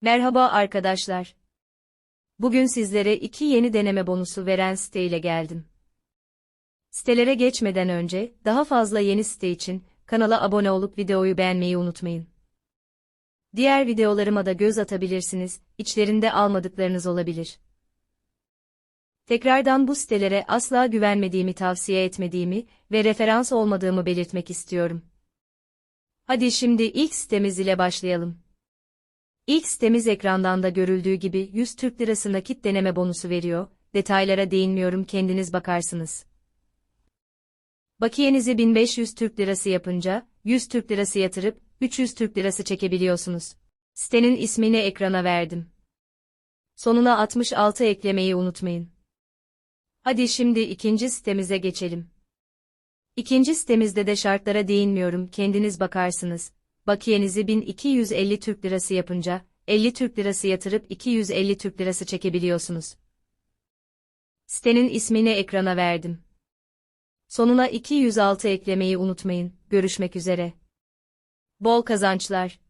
Merhaba arkadaşlar. Bugün sizlere iki yeni deneme bonusu veren site ile geldim. Sitelere geçmeden önce, daha fazla yeni site için, kanala abone olup videoyu beğenmeyi unutmayın. Diğer videolarıma da göz atabilirsiniz, içlerinde almadıklarınız olabilir. Tekrardan bu sitelere asla güvenmediğimi tavsiye etmediğimi ve referans olmadığımı belirtmek istiyorum. Hadi şimdi ilk sitemiz ile başlayalım. İlk sitemiz ekrandan da görüldüğü gibi 100 Türk Lirası nakit deneme bonusu veriyor, detaylara değinmiyorum kendiniz bakarsınız. Bakiyenizi 1500 Türk Lirası yapınca, 100 Türk Lirası yatırıp, 300 Türk Lirası çekebiliyorsunuz. Sitenin ismini ekrana verdim. Sonuna 66 eklemeyi unutmayın. Hadi şimdi ikinci sitemize geçelim. İkinci sitemizde de şartlara değinmiyorum kendiniz bakarsınız. Bakiyenizi 1250 Türk Lirası yapınca, 50 Türk Lirası yatırıp 250 Türk Lirası çekebiliyorsunuz. Sitenin ismini ekrana verdim. Sonuna 206 eklemeyi unutmayın. Görüşmek üzere. Bol kazançlar.